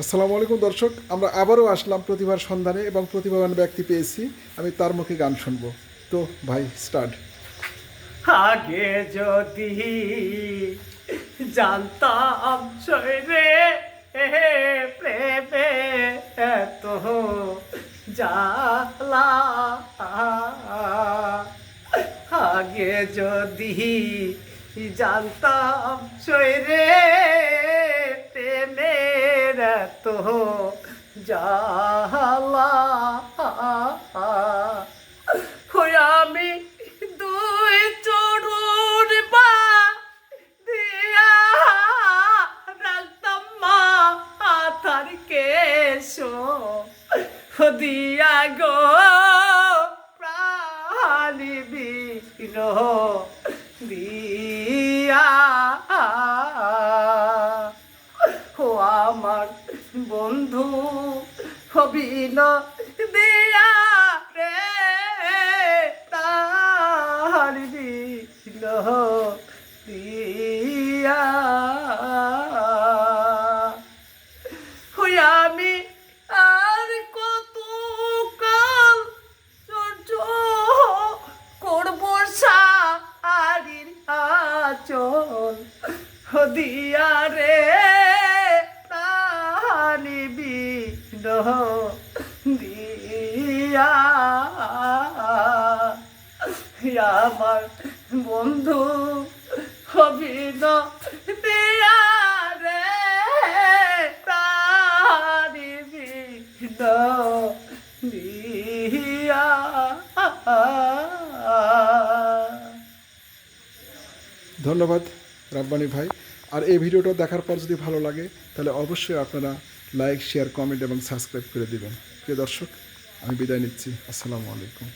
আসসালামু আলাইকুম দর্শক, আমরা আবারও আসলাম প্রতিভার সন্ধানে এবং প্রতিভাবান ব্যক্তি পেয়েছি। আমি তার মুখে গান শুনব। তো ভাই, স্টার্ট। আগে যদি জানতাম শৈরে প্রেমে এত জালা আগে যদি জানতাম প্রেমের এত আমি দুই চড়ুর বা দিয়া মা হাতার কেশো। দিয়া গো প্রাণী বিন দিয়া আমার বন্ধু হবিল দিয়া রে তার দিয়া আমি আর কত কাল সহ্য করব সারির আচল দিয়া রে প্রাণী বিন দিয়া। আমার বন্ধু বিন দিয়া। ধন্যবাদ রাব্বানি ভাই। আর এই ভিডিওটা দেখার পর যদি ভালো লাগে, তাহলে অবশ্যই আপনারা লাইক শেয়ার কমেন্ট এবং সাবস্ক্রাইব করে দিবেন। প্রিয় দর্শক আমি বিদায় নিচ্ছি। আসসালামু আলাইকুম।